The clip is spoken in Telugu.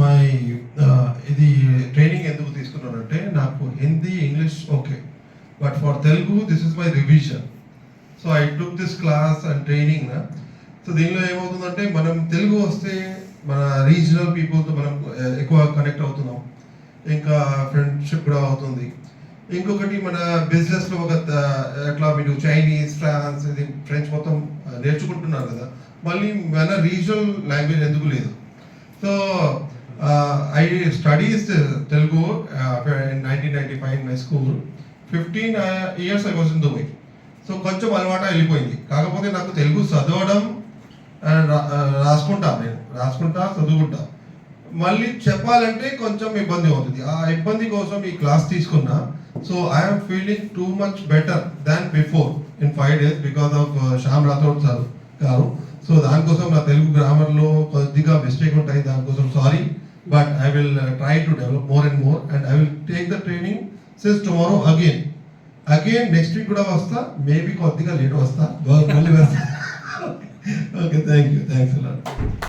మై ఇది ట్రైనింగ్ ఎందుకు తీసుకున్నానంటే నాకు Hindi English okay. But for Telugu this is my revision so I took this class and training so దీనిలో ఏమవుతుందంటే మనం తెలుగు వస్తే మన రీజనల్ పీపుల్తో మనం ఎక్కువ కనెక్ట్ అవుతున్నాం. ఇంకా ఫ్రెండ్షిప్ కూడా అవుతుంది. ఇంకొకటి మన బిజినెస్లో ఒక ఎట్లా మీరు చైనీస్ ఫ్రాన్స్ ఇది ఫ్రెంచ్ మొత్తం నేర్చుకుంటున్నారు కదా. మళ్ళీ మన రీజనల్ లాంగ్వేజ్ ఎందుకు లేదు? So I studies Telugu nineteen ninety five my school fifteen years I was in Dubai so కొంచెం అలవాటు వెళ్ళిపోయింది కాకపోతే నాకు తెలుగు చదవడం uh, uh, రాసుకుంటా నేను. రాసుకుంటా చదువుకుంటా. మళ్ళీ చెప్పాలంటే కొంచెం ఇబ్బంది అవుతుంది. ఆ ఇబ్బంది కోసం ఈ క్లాస్ తీసుకున్నా. So I'm feeling too much better than before in five days because of Shyam Rathod sir గారు. సో దానికోసం నా తెలుగు గ్రామర్లో కొద్దిగా మిస్టేక్ ఉంటాయి. దానికోసం sorry but I will try to develop more and more and I will take the training since tomorrow again again next week కూడా వస్తా మేబీ కొద్దిగా లేట్ వస్తా. మళ్ళీ వస్తా. Okay thank you thanks a lot